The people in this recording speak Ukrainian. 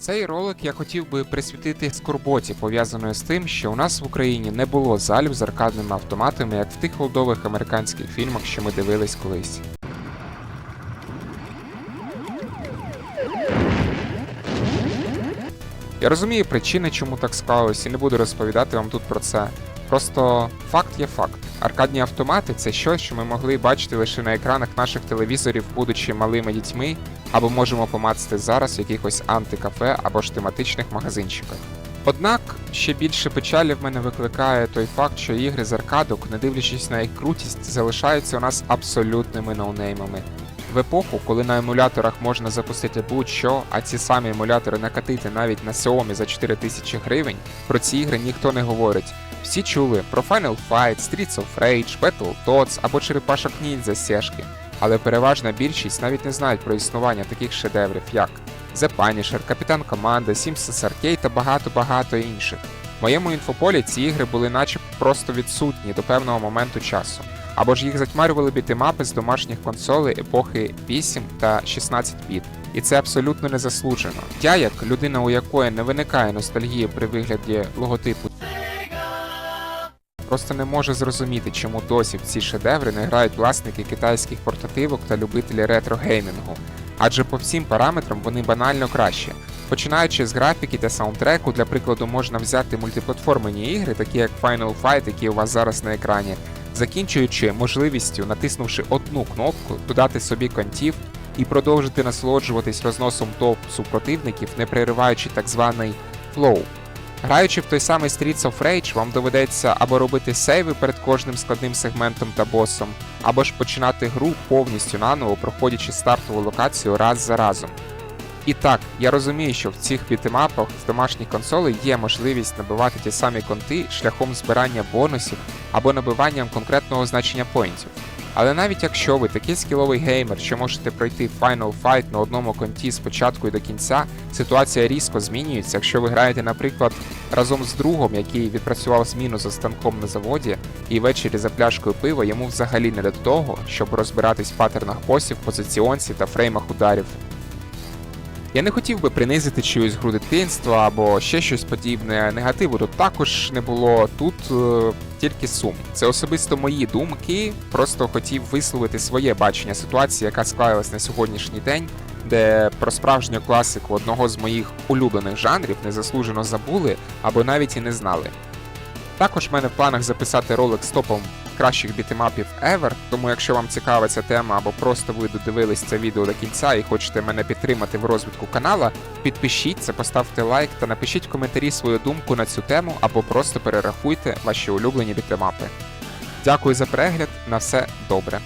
Цей ролик я хотів би присвятити скорботі, пов'язаної з тим, що у нас в Україні не було залів з аркадними автоматами, як в тих холдових американських фільмах, що ми дивились колись. Я розумію причини, чому так склалось, і не буду розповідати вам тут про це. Просто факт є факт. Аркадні автомати це щось, що ми могли бачити лише на екранах наших телевізорів, будучи малими дітьми, або можемо помацати зараз в якихось антикафе або ж тематичних магазинчиках. Однак ще більше печалі в мене викликає той факт, що ігри з аркадок, не дивлячись на їх крутість, залишаються у нас абсолютними ноунеймами. В епоху, коли на емуляторах можна запустити будь-що, а ці самі емулятори накатити навіть на Xiaomi за 4000 гривень, про ці ігри ніхто не говорить. Всі чули про Final Fight, Streets of Rage, Battletoads або Черепашок Ніндзя Сєшки, але переважна більшість навіть не знають про існування таких шедеврів, як The Punisher, Капітан Команда, Simpsons Arcade та багато-багато інших. В моєму інфополі ці ігри були наче просто відсутні до певного моменту часу, або ж їх затьмарювали бітимапи з домашніх консолей епохи 8 та 16 біт. І це абсолютно не заслужено. Я, як людина, у якої не виникає ностальгії при вигляді логотипу Просто не можу зрозуміти, чому досі в ці шедеври не грають власники китайських портативок та любителі ретро-геймінгу, адже по всім параметрам вони банально краще. Починаючи з графіки та саундтреку, для прикладу, можна взяти мультиплатформені ігри, такі як Final Fight, які у вас зараз на екрані, закінчуючи можливістю, натиснувши одну кнопку, додати собі контів і продовжити насолоджуватись розносом топ супротивників, не перериваючи так званий флоу. Граючи в той самий Streets of Rage, вам доведеться або робити сейви перед кожним складним сегментом та босом, або ж починати гру повністю наново, проходячи стартову локацію раз за разом. І так, я розумію, що в цих бітемапах з домашніх консолей є можливість набивати ті самі конти шляхом збирання бонусів або набиванням конкретного значення поінтів. Але навіть якщо ви такий скіловий геймер, що можете пройти Final Fight на одному конті з початку і до кінця, ситуація різко змінюється, якщо ви граєте, наприклад, разом з другом, який відпрацював зміну за станком на заводі, і ввечері за пляшкою пива йому взагалі не до того, щоб розбиратись в паттернах босів, позиціонці та фреймах ударів. Я не хотів би принизити чиюсь гру дитинства або ще щось подібне. Негативу тут також не було. Тут е, тільки сум. Це особисто мої думки. Просто хотів висловити своє бачення ситуації, яка склалась на сьогоднішній день, де про справжню класику одного з моїх улюблених жанрів незаслужено забули або навіть і не знали. Також в мене в планах записати ролик з топом кращих бітемапів ever, тому якщо вам цікава ця тема або просто ви додивились це відео до кінця і хочете мене підтримати в розвитку канала, підпишіться, поставте лайк та напишіть в коментарі свою думку на цю тему або просто перерахуйте ваші улюблені бітемапи. Дякую за перегляд, на все добре.